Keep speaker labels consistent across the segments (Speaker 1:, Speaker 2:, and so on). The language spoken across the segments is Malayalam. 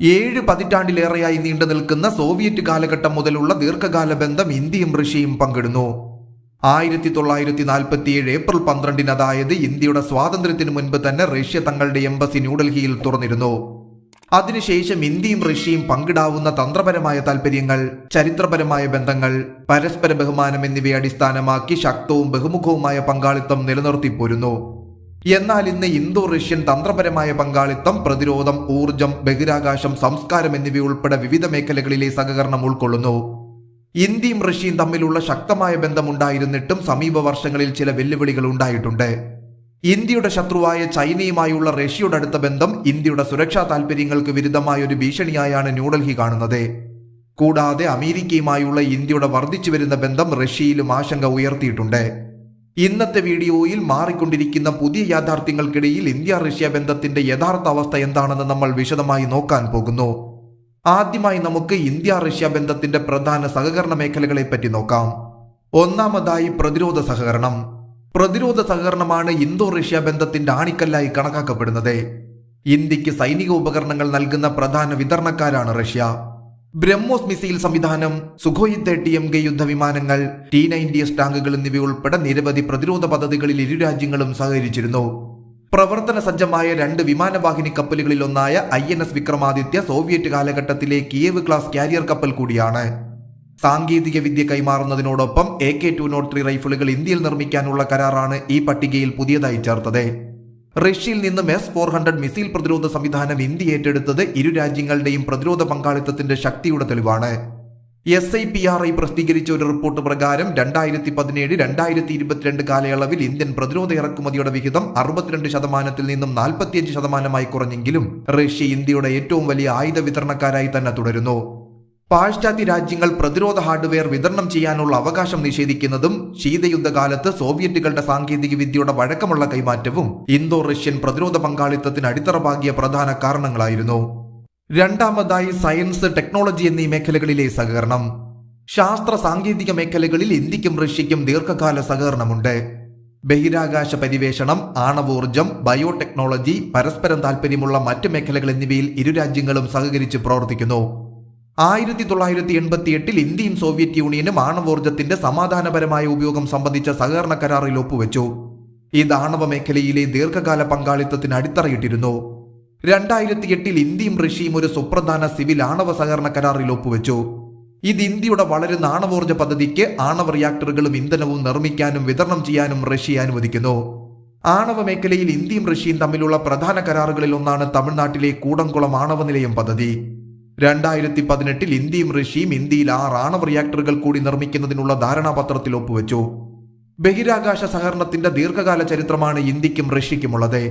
Speaker 1: ഏഴ് പതിറ്റാണ്ടിലേറെയായി നീണ്ടു നിൽക്കുന്ന സോവിയറ്റ് കാലഘട്ടം മുതലുള്ള ദീർഘകാല ബന്ധം ഇന്ത്യയും റഷ്യയും പങ്കിടുന്നു. ആയിരത്തി തൊള്ളായിരത്തി നാൽപ്പത്തിയേഴ് ഏപ്രിൽ പന്ത്രണ്ടിന് അതായത് ഇന്ത്യയുടെ സ്വാതന്ത്ര്യത്തിന് മുൻപ് തന്നെ റഷ്യ തങ്ങളുടെ എംബസി ന്യൂഡൽഹിയിൽ തുറന്നിരുന്നു. അതിനുശേഷം ഇന്ത്യയും റഷ്യയും പങ്കിടാവുന്ന തന്ത്രപരമായ താൽപര്യങ്ങൾ ചരിത്രപരമായ ബന്ധങ്ങൾ പരസ്പര ബഹുമാനം എന്നിവയെ അടിസ്ഥാനമാക്കി ശക്തവും ബഹുമുഖവുമായ പങ്കാളിത്തം നിലനിർത്തിപ്പോരുന്നു. എന്നാൽ ഇന്ന് ഇന്തോ റഷ്യൻ തന്ത്രപരമായ പങ്കാളിത്തം പ്രതിരോധം ഊർജം ബഹിരാകാശം സംസ്കാരം എന്നിവയുൾപ്പെടെ വിവിധ മേഖലകളിലെ സഹകരണം ഉൾക്കൊള്ളുന്നു. ഇന്ത്യയും റഷ്യയും തമ്മിലുള്ള ശക്തമായ ബന്ധമുണ്ടായിരുന്നിട്ടും സമീപ വർഷങ്ങളിൽ ചില വെല്ലുവിളികൾ ഉണ്ടായിട്ടുണ്ട്. ഇന്ത്യയുടെ ശത്രുവായ ചൈനയുമായുള്ള റഷ്യയുടെ അടുത്ത ബന്ധം ഇന്ത്യയുടെ സുരക്ഷാ താൽപര്യങ്ങൾക്ക് വിരുദ്ധമായ ഒരു ഭീഷണിയായാണ് ന്യൂഡൽഹി കാണുന്നത്. കൂടാതെ അമേരിക്കയുമായുള്ള ഇന്ത്യയുടെ വർദ്ധിച്ചു വരുന്ന ബന്ധം റഷ്യയിലും ആശങ്ക ഉയർത്തിയിട്ടുണ്ട്. ഇന്നത്തെ വീഡിയോയിൽ മാറിക്കൊണ്ടിരിക്കുന്ന പുതിയ യാഥാർത്ഥ്യങ്ങൾക്കിടയിൽ ഇന്ത്യ റഷ്യ ബന്ധത്തിന്റെ യഥാർത്ഥ അവസ്ഥ എന്താണെന്ന് നമ്മൾ വിശദമായി നോക്കാൻ പോകുന്നു. ആദ്യമായി നമുക്ക് ഇന്ത്യ റഷ്യ ബന്ധത്തിന്റെ പ്രധാന സഹകരണ മേഖലകളെ പറ്റി നോക്കാം. ഒന്നാമതായി പ്രതിരോധ സഹകരണം. പ്രതിരോധ സഹകരണമാണ് ഇന്തോ റഷ്യ ബന്ധത്തിന്റെ ആണിക്കല്ലായി കണക്കാക്കപ്പെടുന്നത്. ഇന്ത്യയ്ക്ക് സൈനിക ഉപകരണങ്ങൾ നൽകുന്ന പ്രധാന വിതരണക്കാരാണ് റഷ്യ. ബ്രഹ്മോസ് മിസൈൽ സംവിധാനം സുഖോയ് തേർട്ടി എം കെ യുദ്ധവിമാനങ്ങൾ ടി നയന്റി എസ് ടാങ്കുകൾ എന്നിവയുൾപ്പെടെ നിരവധി പ്രതിരോധ പദ്ധതികളിൽ ഇരു രാജ്യങ്ങളും സഹകരിച്ചിരുന്നു. പ്രവർത്തന സജ്ജമായ രണ്ട് വിമാനവാഹിനി കപ്പലുകളിലൊന്നായ I N S Vikramaditya Soviet കാലഘട്ടത്തിലെ കിയേവ് ക്ലാസ് കാരിയർ കപ്പൽ കൂടിയാണ്. സാങ്കേതിക വിദ്യ കൈമാറുന്നതിനോടൊപ്പം A K two naught three റൈഫിളുകൾ ഇന്ത്യയിൽ നിർമ്മിക്കാനുള്ള കരാറാണ് ഈ പട്ടികയിൽ പുതിയതായി ചേർത്തത്. റഷ്യയിൽ നിന്നും എസ് ഫോർ ഹൺഡ്രഡ് മിസൈൽ പ്രതിരോധ സംവിധാനം ഇന്ത്യ ഏറ്റെടുത്തത് ഇരു രാജ്യങ്ങളുടെയും പ്രതിരോധ പങ്കാളിത്തത്തിന്റെ ശക്തിയുടെ തെളിവാണ്. S I P R I പ്രസിദ്ധീകരിച്ച ഒരു റിപ്പോർട്ട് പ്രകാരം രണ്ടായിരത്തി പതിനേഴ് രണ്ടായിരത്തി ഇരുപത്തിരണ്ട് കാലയളവിൽ ഇന്ത്യൻ പ്രതിരോധ ഇറക്കുമതിയുടെ വിഹിതം അറുപത്തിരണ്ട് ശതമാനത്തിൽ നിന്നും നാൽപ്പത്തിയഞ്ച് ശതമാനമായി കുറഞ്ഞെങ്കിലും റഷ്യ ഇന്ത്യയുടെ ഏറ്റവും വലിയ ആയുധ വിതരണക്കാരായി തന്നെ തുടരുന്നു. പാശ്ചാത്യ രാജ്യങ്ങൾ പ്രതിരോധ ഹാർഡ്വെയർ വിതരണം ചെയ്യാനുള്ള അവകാശം നിഷേധിക്കുന്നതും ശീതയുദ്ധകാലത്ത് സോവിയറ്റുകളുടെ സാങ്കേതിക വിദ്യയുടെ വഴക്കമുള്ള കൈമാറ്റവും ഇന്തോ റഷ്യൻ പ്രതിരോധ പങ്കാളിത്തത്തിന് അടിത്തറ പ്രധാന കാരണങ്ങളായിരുന്നു. രണ്ടാമതായി സയൻസ് ടെക്നോളജി എന്നീ മേഖലകളിലെ സഹകരണം. ശാസ്ത്ര സാങ്കേതിക മേഖലകളിൽ ഇന്ത്യക്കും റഷ്യയ്ക്കും ദീർഘകാല സഹകരണമുണ്ട്. ബഹിരാകാശ പരിവേഷണം ആണവോർജം ബയോടെക്നോളജി പരസ്പരം താൽപ്പര്യമുള്ള മറ്റ് മേഖലകൾ എന്നിവയിൽ ഇരു രാജ്യങ്ങളും സഹകരിച്ച് പ്രവർത്തിക്കുന്നു. ആയിരത്തി തൊള്ളായിരത്തി എൺപത്തി എട്ടിൽ ഇന്ത്യയും സോവിയറ്റ് യൂണിയനും ആണവോർജത്തിന്റെ സമാധാനപരമായ ഉപയോഗം സംബന്ധിച്ച സഹകരണ കരാറിൽ ഒപ്പുവെച്ചു. ഇത് ആണവ മേഖലയിലെ ദീർഘകാല പങ്കാളിത്തത്തിന് അടിത്തറയിട്ടിരുന്നു. രണ്ടായിരത്തി എട്ടിൽ ഇന്ത്യയും റഷ്യയും ഒരു സുപ്രധാന സിവിൽ ആണവ സഹകരണ കരാറിൽ ഒപ്പുവെച്ചു. ഇത് ഇന്ത്യയുടെ വളരുന്ന ആണവോർജ പദ്ധതിക്ക് ആണവ റിയാക്ടറുകളും ഇന്ധനവും നിർമ്മിക്കാനും വിതരണം ചെയ്യാനും റഷ്യ അനുവദിക്കുന്നു. ആണവ മേഖലയിൽ ഇന്ത്യയും റഷ്യയും തമ്മിലുള്ള പ്രധാന കരാറുകളിൽ ഒന്നാണ് തമിഴ്നാട്ടിലെ കൂടംകുളം ആണവ നിലയം പദ്ധതി. രണ്ടായിരത്തി പതിനെട്ടിൽ ഇന്ത്യയും റഷ്യയും ഇന്ത്യയിൽ ആറ് ആണവ റിയാക്ടറുകൾ കൂടി നിർമ്മിക്കുന്നതിനുള്ള ധാരണാപത്രത്തിൽ ഒപ്പുവെച്ചു. ബഹിരാകാശ സഹകരണത്തിന്റെ ദീർഘകാല ചരിത്രമാണ് ഇന്ത്യക്കും റഷ്യയ്ക്കുമുള്ളത്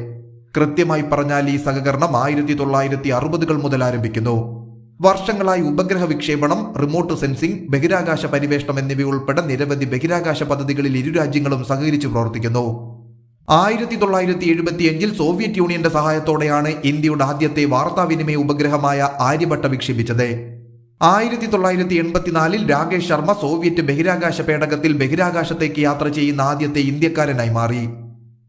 Speaker 1: കൃത്യമായി പറഞ്ഞാൽ ഈ സഹകരണം ആയിരത്തി തൊള്ളായിരത്തി അറുപതുകൾ മുതൽ ആരംഭിക്കുന്നു. വർഷങ്ങളായി ഉപഗ്രഹ വിക്ഷേപണം റിമോട്ട് സെൻസിംഗ് ബഹിരാകാശ പരിവേഷണം എന്നിവയുൾപ്പെടെ നിരവധി ബഹിരാകാശ പദ്ധതികളിൽ ഇരു രാജ്യങ്ങളും സഹകരിച്ചു പ്രവർത്തിക്കുന്നു. ആയിരത്തി തൊള്ളായിരത്തി എഴുപത്തിയഞ്ചിൽ സോവിയറ്റ് യൂണിയന്റെ സഹായത്തോടെയാണ് ഇന്ത്യയുടെ ആദ്യത്തെ വാർത്താവിനിമയ ഉപഗ്രഹമായ ആര്യഭട്ട വിക്ഷേപിച്ചത്. ആയിരത്തി തൊള്ളായിരത്തി എൺപത്തിനാലിൽ രാകേഷ് ശർമ്മ സോവിയറ്റ് ബഹിരാകാശ പേടകത്തിൽ ബഹിരാകാശത്തേക്ക് യാത്ര ചെയ്യുന്ന ആദ്യത്തെ ഇന്ത്യക്കാരനായി മാറി.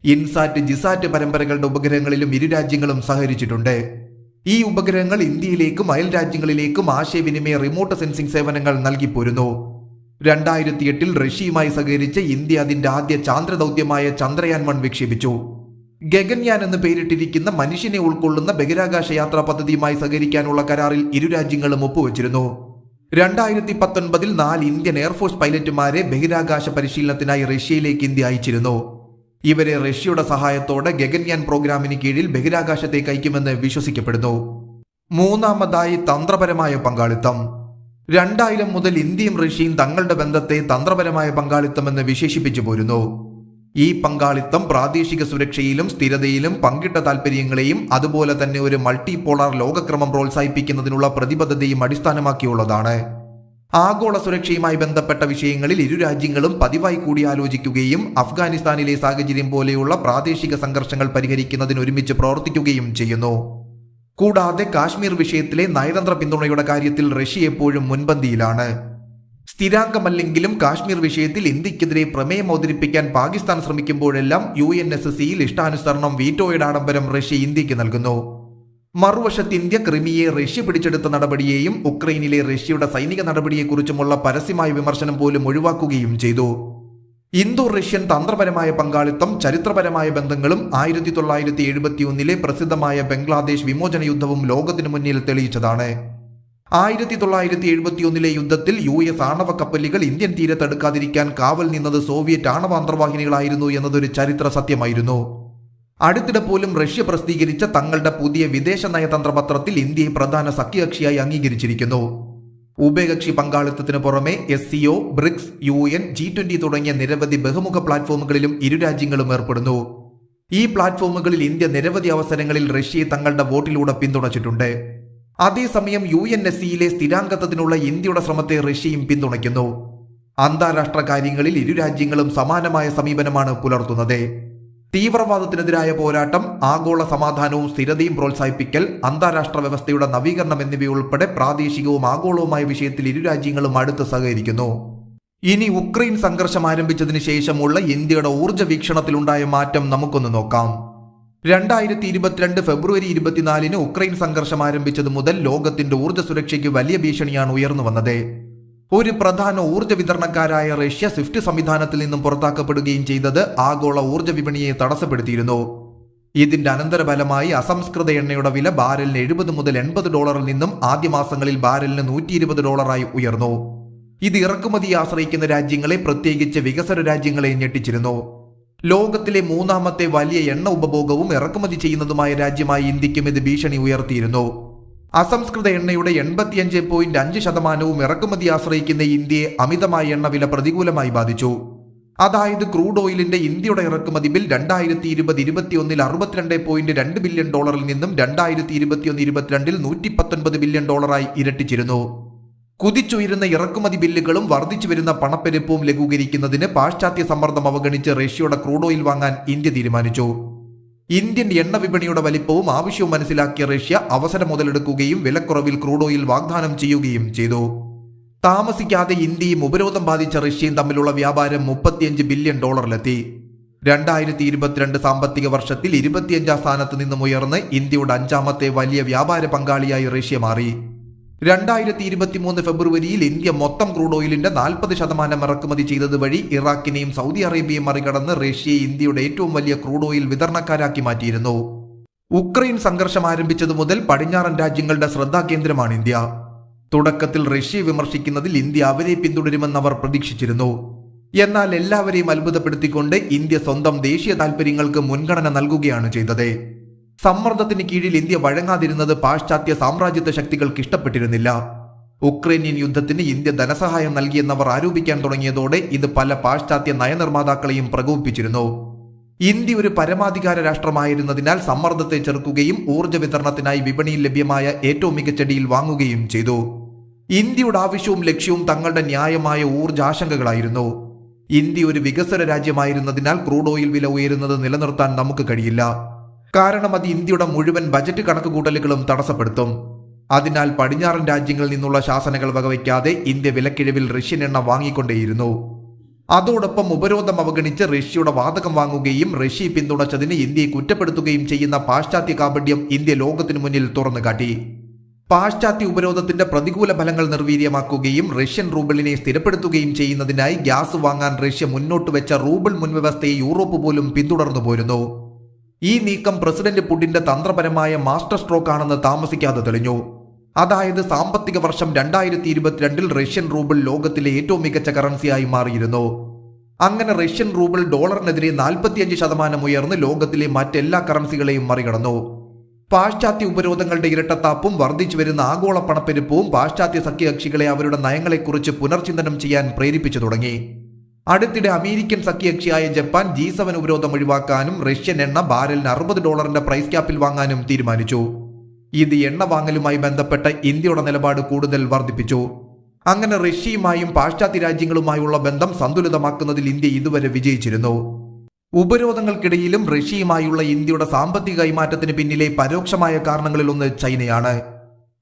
Speaker 1: ഇൻസാറ്റ് ജിസാറ്റ് പരമ്പരകളുടെ ഉപഗ്രഹങ്ങളിലും ഇരു രാജ്യങ്ങളും സഹകരിച്ചിട്ടുണ്ട്. ഈ ഉപഗ്രഹങ്ങൾ ഇന്ത്യയിലേക്കും അയൽ രാജ്യങ്ങളിലേക്കും ആശയവിനിമയ റിമോട്ട് സെൻസിംഗ് സേവനങ്ങൾ നൽകിപ്പോരുന്നു രണ്ടായിരത്തി എട്ടിൽ റഷ്യയുമായി സഹകരിച്ച് ഇന്ത്യ അതിന്റെ ആദ്യ ചാന്ദ്രദൗത്യമായ ചന്ദ്രയാൻ വൺ വിക്ഷേപിച്ചു. ഗഗൻയാൻ എന്ന് പേരിട്ടിരിക്കുന്ന മനുഷ്യനെ ഉൾക്കൊള്ളുന്ന ബഹിരാകാശ യാത്രാ പദ്ധതിയുമായി സഹകരിക്കാനുള്ള കരാറിൽ ഇരു രാജ്യങ്ങളും ഒപ്പുവച്ചിരുന്നു. രണ്ടായിരത്തി പത്തൊൻപതിൽ നാല് ഇന്ത്യൻ എയർഫോഴ്സ് പൈലറ്റുമാരെ ബഹിരാകാശ പരിശീലനത്തിനായി റഷ്യയിലേക്ക് ഇന്ത്യ അയച്ചിരുന്നു. ഇവരെ റഷ്യയുടെ സഹായത്തോടെ ഗഗൻയാൻ പ്രോഗ്രാമിന് കീഴിൽ ബഹിരാകാശത്തേക്ക് അയക്കുമെന്ന് വിശ്വസിക്കപ്പെടുന്നു. മൂന്നാമതായി തന്ത്രപരമായ പങ്കാളിത്തം. രണ്ടായിരം മുതൽ ഇന്ത്യയും റഷ്യയും തങ്ങളുടെ ബന്ധത്തെ തന്ത്രപരമായ പങ്കാളിത്തമെന്ന് വിശേഷിപ്പിച്ചു പോരുന്നു. ഈ പങ്കാളിത്തം പ്രാദേശിക സുരക്ഷയിലും സ്ഥിരതയിലും പങ്കിട്ട താൽപ്പര്യങ്ങളെയും അതുപോലെ തന്നെ ഒരു മൾട്ടി പോളാർ ലോകക്രമം പ്രോത്സാഹിപ്പിക്കുന്നതിനുള്ള പ്രതിബദ്ധതയും അടിസ്ഥാനമാക്കിയുള്ളതാണ്. ആഗോള സുരക്ഷയുമായി ബന്ധപ്പെട്ട വിഷയങ്ങളിൽ ഇരു രാജ്യങ്ങളും പതിവായി കൂടിയാലോചിക്കുകയും അഫ്ഗാനിസ്ഥാനിലെ സാഹചര്യം പോലെയുള്ള പ്രാദേശിക സംഘർഷങ്ങൾ പരിഹരിക്കുന്നതിന് ഒരുമിച്ച് പ്രവർത്തിക്കുകയും ചെയ്യുന്നു. കൂടാതെ കാശ്മീർ വിഷയത്തിലെ നയതന്ത്ര പിന്തുണയുടെ കാര്യത്തിൽ റഷ്യ എപ്പോഴും മുൻപന്തിയിലാണ്. സ്ഥിരാംഗമല്ലെങ്കിലും കാശ്മീർ വിഷയത്തിൽ ഇന്ത്യക്കെതിരെ പ്രമേയം അവതരിപ്പിക്കാൻ പാകിസ്ഥാൻ ശ്രമിക്കുമ്പോഴെല്ലാം യു എൻ എസ് സിയിൽ ഇഷ്ടാനുസരണം വീറ്റോയുടെ ആഡംബരം റഷ്യ ഇന്ത്യയ്ക്ക് നൽകുന്നു. മറുവശത്ത് ഇന്ത്യ ക്രിമിയെ റഷ്യ പിടിച്ചെടുത്ത നടപടിയെയും ഉക്രൈനിലെ റഷ്യയുടെ സൈനിക നടപടിയെക്കുറിച്ചുമുള്ള പരസ്യമായ വിമർശനം പോലും ഒഴിവാക്കുകയും ചെയ്തു. ഇന്തോ റഷ്യൻ തന്ത്രപരമായ പങ്കാളിത്തം ചരിത്രപരമായ ബന്ധങ്ങളും ആയിരത്തി തൊള്ളായിരത്തി എഴുപത്തി ഒന്നിലെ പ്രസിദ്ധമായ ബംഗ്ലാദേശ് വിമോചന യുദ്ധവും ലോകത്തിനു മുന്നിൽ തെളിയിച്ചതാണ്. ആയിരത്തി തൊള്ളായിരത്തി എഴുപത്തിയൊന്നിലെ യുദ്ധത്തിൽ യു എസ് ആണവ കപ്പലുകൾ ഇന്ത്യൻ തീരത്തെടുക്കാതിരിക്കാൻ കാവൽ നിന്നത് സോവിയറ്റ് ആണവ അന്തർവാഹിനികളായിരുന്നു എന്നതൊരു ചരിത്ര സത്യമായിരുന്നു. അടുത്തിടെ പോലും റഷ്യ പ്രസിദ്ധീകരിച്ച തങ്ങളുടെ പുതിയ വിദേശ നയതന്ത്ര പത്രത്തിൽ ഇന്ത്യയെ പ്രധാന സഖ്യകക്ഷിയായി അംഗീകരിച്ചിരിക്കുന്നു. ഉഭയകക്ഷി പങ്കാളിത്തത്തിനു പുറമെ S C O BRICS U N G twenty തുടങ്ങിയ നിരവധി ബഹുമുഖ പ്ലാറ്റ്ഫോമുകളിലും ഇരു രാജ്യങ്ങളും ഏർപ്പെടുന്നു. ഈ പ്ലാറ്റ്ഫോമുകളിൽ ഇന്ത്യ നിരവധി അവസരങ്ങളിൽ റഷ്യയെ തങ്ങളുടെ വോട്ടിലൂടെ പിന്തുണച്ചിട്ടുണ്ട്. അതേസമയം യു എൻ എസ് സിയിലെ സ്ഥിരാംഗത്വത്തിനുള്ള ഇന്ത്യയുടെ ശ്രമത്തെ റഷ്യയും പിന്തുണയ്ക്കുന്നു. അന്താരാഷ്ട്ര കാര്യങ്ങളിൽ ഇരു രാജ്യങ്ങളും സമാനമായ സമീപനമാണ് പുലർത്തുന്നത്. തീവ്രവാദത്തിനെതിരായ പോരാട്ടം ആഗോള സമാധാനവും സ്ഥിരതയും പ്രോത്സാഹിപ്പിക്കൽ അന്താരാഷ്ട്ര വ്യവസ്ഥയുടെ നവീകരണം എന്നിവയുൾപ്പെടെ പ്രാദേശികവും ആഗോളവുമായ വിഷയത്തിൽ ഇരു രാജ്യങ്ങളും അടുത്ത് സഹകരിക്കുന്നു. ഇനി ഉക്രൈൻ സംഘർഷം ആരംഭിച്ചതിന് ശേഷമുള്ള ഇന്ത്യയുടെ ഊർജ വീക്ഷണത്തിലുണ്ടായ മാറ്റം നമുക്കൊന്ന് നോക്കാം. രണ്ടായിരത്തി ഇരുപത്തിരണ്ട് ഫെബ്രുവരി ഇരുപത്തിനാലിന് ഉക്രൈൻ സംഘർഷം ആരംഭിച്ചത് മുതൽ ലോകത്തിന്റെ ഊർജ സുരക്ഷയ്ക്ക് വലിയ ഭീഷണിയാണ് ഉയർന്നു വന്നത്. ഒരു പ്രധാന ഊർജ വിതരണക്കാരായ റഷ്യ സ്വിഫ്റ്റ് സംവിധാനത്തിൽ നിന്നും പുറത്താക്കപ്പെടുകയും ചെയ്തത് ആഗോള ഊർജ വിപണിയെ തടസ്സപ്പെടുത്തിയിരുന്നു. ഇതിന്റെ അനന്തരഫലമായി അസംസ്കൃത എണ്ണയുടെ വില ബാരലിന് എഴുപത് മുതൽ എൺപത് ഡോളറിൽ നിന്നും ആദ്യ മാസങ്ങളിൽ ബാരലിന് നൂറ്റി ഇരുപത് ഡോളറായി ഉയർന്നു. ഇത് ഇറക്കുമതി ആശ്രയിക്കുന്ന രാജ്യങ്ങളെ പ്രത്യേകിച്ച് വികസന രാജ്യങ്ങളെ ഞെട്ടിച്ചിരുന്നു. ലോകത്തിലെ മൂന്നാമത്തെ വലിയ എണ്ണ ഉപഭോഗവും ഇറക്കുമതി ചെയ്യുന്നതുമായ രാജ്യമായി ഇന്ത്യക്കും ഇത് ഭീഷണി ഉയർത്തിയിരുന്നു. അസംസ്കൃത എണ്ണയുടെ എൺപത്തിയഞ്ച് പോയിന്റ് അഞ്ച് ശതമാനവും ഇറക്കുമതി ആശ്രയിക്കുന്ന ഇന്ത്യയെ അമിതമായ എണ്ണവില പ്രതികൂലമായി ബാധിച്ചു. അതായത് ക്രൂഡ് ഓയിലിന്റെ ഇന്ത്യയുടെ ഇറക്കുമതി ബിൽ രണ്ടായിരത്തി ഇരുപത് ഇരുപത്തിയൊന്നിൽ അറുപത്തിരണ്ട് പോയിന്റ് രണ്ട് ബില്യൺ ഡോളറിൽ നിന്നും രണ്ടായിരത്തി ഇരുപത്തിയൊന്ന് ഇരുപത്തിരണ്ടിൽ നൂറ്റി പത്തൊൻപത് ബില്യൺ ഡോളറായി ഇരട്ടിച്ചിരുന്നു. കുതിച്ചുയരുന്ന ഇറക്കുമതി ബില്ലുകളും വർദ്ധിച്ചു വരുന്ന പണപ്പെരുപ്പവും ലഘൂകരിക്കുന്നതിന് പാശ്ചാത്യ സമ്മർദ്ദം അവഗണിച്ച് റഷ്യയുടെ ക്രൂഡ് ഓയിൽ വാങ്ങാൻ ഇന്ത്യ തീരുമാനിച്ചു. ഇന്ത്യൻ എണ്ണ വിപണിയുടെ വലിപ്പവും ആവശ്യവും മനസ്സിലാക്കിയ റഷ്യ അവസരം മുതലെടുക്കുകയും വിലക്കുറവിൽ ക്രൂഡ് ഓയിൽ വാഗ്ദാനം ചെയ്യുകയും ചെയ്തു. താമസിക്കാതെ ഇന്ത്യയും ഉപരോധം ബാധിച്ച റഷ്യയും തമ്മിലുള്ള വ്യാപാരം മുപ്പത്തിയഞ്ച് ബില്യൺ ഡോളറിലെത്തി. രണ്ടായിരത്തി ഇരുപത്തിരണ്ട് സാമ്പത്തിക വർഷത്തിൽ ഇരുപത്തിയഞ്ചാം സ്ഥാനത്ത് നിന്നും ഉയർന്ന് ഇന്ത്യയുടെ അഞ്ചാമത്തെ വലിയ വ്യാപാര പങ്കാളിയായി റഷ്യ മാറി. രണ്ടായിരത്തി ഇരുപത്തിമൂന്ന് ഫെബ്രുവരിയിൽ ഇന്ത്യ മൊത്തം ക്രൂഡ് ഓയിലിന്റെ നാൽപ്പത് ശതമാനം ഇറക്കുമതി ചെയ്തത് വഴി ഇറാഖിനെയും സൗദി അറേബ്യയും മറികടന്ന് റഷ്യയെ ഇന്ത്യയുടെ ഏറ്റവും വലിയ ക്രൂഡ് ഓയിൽ വിതരണക്കാരാക്കി മാറ്റിയിരുന്നു. ഉക്രൈൻ സംഘർഷം ആരംഭിച്ചതു മുതൽ പടിഞ്ഞാറൻ രാജ്യങ്ങളുടെ ശ്രദ്ധാകേന്ദ്രമാണ് ഇന്ത്യ. തുടക്കത്തിൽ റഷ്യയെ വിമർശിക്കുന്നതിൽ ഇന്ത്യ അവരെ പിന്തുടരുമെന്ന് അവർ പ്രതീക്ഷിച്ചിരുന്നു. എന്നാൽ എല്ലാവരെയും അത്ഭുതപ്പെടുത്തിക്കൊണ്ട് ഇന്ത്യ സ്വന്തം ദേശീയ താൽപര്യങ്ങൾക്ക് മുൻഗണന നൽകുകയാണ് ചെയ്തത്. സമ്മർദ്ദത്തിന് കീഴിൽ ഇന്ത്യ വഴങ്ങാതിരുന്നത് പാശ്ചാത്യ സാമ്രാജ്യത്വ ശക്തികൾക്ക് ഇഷ്ടപ്പെട്ടിരുന്നില്ല. ഉക്രൈനിയൻ യുദ്ധത്തിന് ഇന്ത്യ ധനസഹായം നൽകിയെന്നവർ ആരോപിക്കാൻ തുടങ്ങിയതോടെ ഇത് പല പാശ്ചാത്യ നയനിർമ്മാതാക്കളെയും പ്രകോപിപ്പിച്ചിരുന്നു. ഇന്ത്യ ഒരു പരമാധികാര രാഷ്ട്രമായിരുന്നതിനാൽ സമ്മർദ്ദത്തെ ചെറുക്കുകയും ഊർജ വിതരണത്തിനായി വിപണിയിൽ ലഭ്യമായ ഏറ്റവും മികച്ച ഡീൽ വാങ്ങുകയും ചെയ്തു. ഇന്ത്യയുടെ ആവശ്യവും ലക്ഷ്യവും തങ്ങളുടെ ന്യായമായ ഊർജ ആശങ്കകളായിരുന്നു. ഇന്ത്യ ഒരു വികസന രാജ്യമായിരുന്നതിനാൽ ക്രൂഡ് ഓയിൽ വില ഉയരുന്നത് നിലനിർത്താൻ നമുക്ക് കഴിയില്ല. കാരണം അത് ഇന്ത്യയുടെ മുഴുവൻ ബജറ്റ് കണക്കുകൂട്ടലുകളും തടസ്സപ്പെടുത്തും. അതിനാൽ പടിഞ്ഞാറൻ രാജ്യങ്ങളിൽ നിന്നുള്ള ശാസനകൾ വകവയ്ക്കാതെ ഇന്ത്യ വിലക്കിഴിവിൽ റഷ്യൻ എണ്ണ വാങ്ങിക്കൊണ്ടേയിരുന്നു. അതോടൊപ്പം ഉപരോധം അവഗണിച്ച് റഷ്യയുടെ വാതകം വാങ്ങുകയും റഷ്യയെ പിന്തുണച്ചതിന് ഇന്ത്യയെ കുറ്റപ്പെടുത്തുകയും ചെയ്യുന്ന പാശ്ചാത്യ കാപഢ്യം ഇന്ത്യ ലോകത്തിനു മുന്നിൽ തുറന്നു കാട്ടി പാശ്ചാത്യ ഉപരോധത്തിന്റെ പ്രതികൂല ഫലങ്ങൾ നിർവീര്യമാക്കുകയും റഷ്യൻ റൂബിളിനെ സ്ഥിരപ്പെടുത്തുകയും ചെയ്യുന്നതിനായി ഗ്യാസ് വാങ്ങാൻ റഷ്യ മുന്നോട്ട് വെച്ച റൂബിൾ മുൻവ്യവസ്ഥയെ യൂറോപ്പ് പോലും പിന്തുടർന്നു പോരുന്നു ഈ നീക്കം പ്രസിഡന്റ് പുടിന്റെ തന്ത്രപരമായ മാസ്റ്റർ സ്ട്രോക്ക് ആണെന്ന് താമസിക്കാതെ തെളിഞ്ഞു. അതായത് സാമ്പത്തിക വർഷം രണ്ടായിരത്തി ഇരുപത്തിരണ്ടിൽ റഷ്യൻ റൂബിൾ ലോകത്തിലെ ഏറ്റവും മികച്ച കറൻസിയായി മാറിയിരുന്നു. അങ്ങനെ റഷ്യൻ റൂബിൾ ഡോളറിനെതിരെ നാൽപ്പത്തിയഞ്ച് ശതമാനം ഉയർന്ന് ലോകത്തിലെ മറ്റെല്ലാ കറൻസികളെയും മറികടന്നു. പാശ്ചാത്യ ഉപരോധങ്ങളുടെ ഇരട്ടത്താപ്പും വർദ്ധിച്ചു വരുന്ന ആഗോള പണപ്പെരുപ്പവും പാശ്ചാത്യ സഖ്യകക്ഷികളെ അവരുടെ നയങ്ങളെക്കുറിച്ച് പുനർചിന്തനം ചെയ്യാൻ പ്രേരിപ്പിച്ചു തുടങ്ങി. അടുത്തിടെ അമേരിക്കൻ സഖ്യകക്ഷിയായ ജപ്പാൻ ജി സെവൻ ഉപരോധം ഒഴിവാക്കാനും റഷ്യൻ എണ്ണ ബാരലിന് അറുപത് ഡോളറിന്റെ പ്രൈസ് ക്യാപ്പിൽ വാങ്ങാനും തീരുമാനിച്ചു. ഇത് എണ്ണ വാങ്ങലുമായി ബന്ധപ്പെട്ട ഇന്ത്യയുടെ നിലപാട് കൂടുതൽ വർദ്ധിപ്പിച്ചു. അങ്ങനെ റഷ്യയുമായും പാശ്ചാത്യ രാജ്യങ്ങളുമായുള്ള ബന്ധം സന്തുലിതമാക്കുന്നതിൽ ഇന്ത്യ ഇതുവരെ വിജയിച്ചിരുന്നു. ഉപരോധങ്ങൾക്കിടയിലും റഷ്യയുമായുള്ള ഇന്ത്യയുടെ സാമ്പത്തിക കൈമാറ്റത്തിന് പിന്നിലെ പരോക്ഷമായ കാരണങ്ങളിലൊന്ന് ചൈനയാണ്.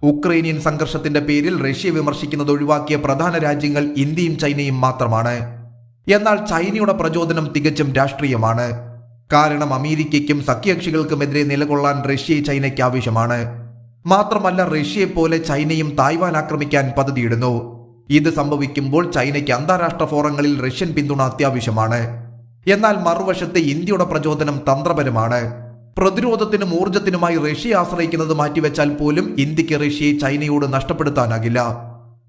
Speaker 1: ഉക്രൈനിയൻ സംഘർഷത്തിന്റെ പേരിൽ റഷ്യ വിമർശിക്കുന്നത് ഒഴിവാക്കിയ പ്രധാന രാജ്യങ്ങൾ ഇന്ത്യയും ചൈനയും മാത്രമാണ്. എന്നാൽ ചൈനയുടെ പ്രചോദനം തികച്ചും രാഷ്ട്രീയമാണ്. കാരണം അമേരിക്കയ്ക്കും സഖ്യകക്ഷികൾക്കുമെതിരെ നിലകൊള്ളാൻ റഷ്യയെ ചൈനയ്ക്ക് ആവശ്യമാണ്. മാത്രമല്ല റഷ്യയെ പോലെ ചൈനയും തായ്വാൻ ആക്രമിക്കാൻ പദ്ധതിയിടുന്നു. ഇത് സംഭവിക്കുമ്പോൾ ചൈനയ്ക്ക് അന്താരാഷ്ട്ര ഫോറങ്ങളിൽ റഷ്യൻ പിന്തുണ അത്യാവശ്യമാണ്. എന്നാൽ മറുവശത്ത് ഇന്ത്യയുടെ പ്രചോദനം തന്ത്രപരമാണ്. പ്രതിരോധത്തിനും ഊർജത്തിനുമായി റഷ്യയെ ആശ്രയിക്കുന്നത് മാറ്റിവെച്ചാൽ പോലും ഇന്ത്യയ്ക്ക് റഷ്യയെ ചൈനയോട് നഷ്ടപ്പെടുത്താനാകില്ല.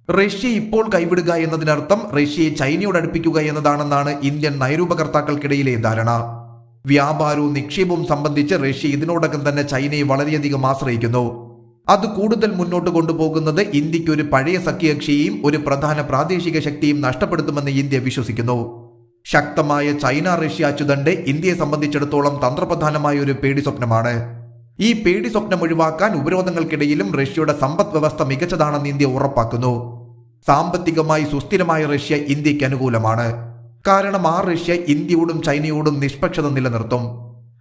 Speaker 1: റഷ്യ ഇപ്പോൾ കൈവിടുക എന്നതിനർത്ഥം റഷ്യയെ ചൈനയോട് അടുപ്പിക്കുക എന്നതാണെന്നാണ് ഇന്ത്യൻ നയരൂപകർത്താക്കൾക്കിടയിലെ ധാരണ. വ്യാപാരവും നിക്ഷേപവും സംബന്ധിച്ച് റഷ്യ ഇതിനോടകം തന്നെ ചൈനയെ വളരെയധികം ആശ്രയിക്കുന്നു. അത് കൂടുതൽ മുന്നോട്ട് കൊണ്ടുപോകുന്നത് ഇന്ത്യയ്ക്ക് ഒരു പഴയ സഖ്യകക്ഷിയെയും ഒരു പ്രധാന പ്രാദേശിക ശക്തിയും നഷ്ടപ്പെടുത്തുമെന്ന് ഇന്ത്യ വിശ്വസിക്കുന്നു. ശക്തമായ ചൈന റഷ്യ അച്ചുതണ്ട് ഇന്ത്യയെ സംബന്ധിച്ചിടത്തോളം തന്ത്രപ്രധാനമായ ഒരു പേടി സ്വപ്നമാണ്. ഈ പേടി സ്വപ്നം ഒഴിവാക്കാൻ ഉപരോധങ്ങൾക്കിടയിലും റഷ്യയുടെ സമ്പദ് വ്യവസ്ഥ മികച്ചതാണെന്ന് ഇന്ത്യ ഉറപ്പാക്കുന്നു. സാമ്പത്തികമായി സുസ്ഥിരമായ റഷ്യ ഇന്ത്യയ്ക്ക് അനുകൂലമാണ്. കാരണം ആ റഷ്യ ഇന്ത്യയോടും ചൈനയോടും നിഷ്പക്ഷത നിലനിർത്തും.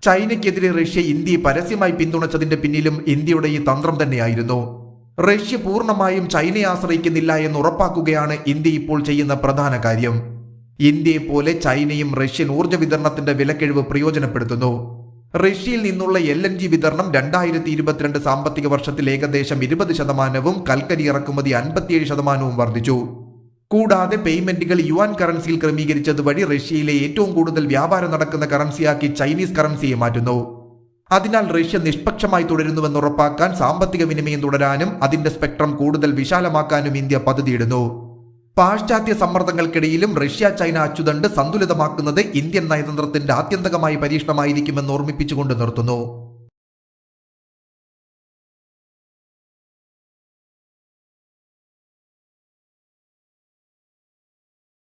Speaker 1: ചൈനയ്ക്കെതിരെ റഷ്യ ഇന്ത്യയെ പരസ്യമായി പിന്തുണച്ചതിന്റെ പിന്നിലും ഇന്ത്യയുടെ ഈ തന്ത്രം തന്നെയായിരുന്നു. റഷ്യ പൂർണമായും ചൈനയെ ആശ്രയിക്കുന്നില്ല എന്ന് ഉറപ്പാക്കുകയാണ് ഇന്ത്യ ഇപ്പോൾ ചെയ്യുന്ന പ്രധാന കാര്യം. ഇന്ത്യയെ പോലെ ചൈനയും റഷ്യൻ ഊർജ വിതരണത്തിന്റെ വിലക്കിഴിവ് പ്രയോജനപ്പെടുത്തുന്നു. റഷ്യയിൽ നിന്നുള്ള എൽ എൻ ജി വിതരണം രണ്ടായിരത്തി ഇരുപത്തിരണ്ട് സാമ്പത്തിക വർഷത്തിൽ ഏകദേശം ഇരുപത് ശതമാനവും കൽക്കരി ഇറക്കുമതി അൻപത്തിയേഴ് ശതമാനവും വർദ്ധിച്ചു. കൂടാതെ പേയ്മെന്റുകൾ യുവാൻ കറൻസിയിൽ ക്രമീകരിച്ചത് വഴി റഷ്യയിലെ ഏറ്റവും കൂടുതൽ വ്യാപാരം നടക്കുന്ന കറൻസിയാക്കി ചൈനീസ് കറൻസിയെ മാറ്റുന്നു. അതിനാൽ റഷ്യ നിഷ്പക്ഷമായി തുടരുന്നുവെന്ന് ഉറപ്പാക്കാൻ സാമ്പത്തിക വിനിമയം തുടരാനും അതിന്റെ സ്പെക്ട്രം കൂടുതൽ വിശാലമാക്കാനും ഇന്ത്യ പദ്ധതിയിടുന്നു. പാശ്ചാത്യ സമ്മർദ്ദങ്ങൾക്കിടയിലും റഷ്യ ചൈന അച്ചുതണ്ട് സന്തുലിതമാക്കുന്നത് ഇന്ത്യൻ നയതന്ത്രത്തിന്റെ ആത്യന്തികമായ പരീക്ഷണമായിരിക്കുമെന്ന് ഓർമ്മിപ്പിച്ചുകൊണ്ട് നിർത്തുന്നു.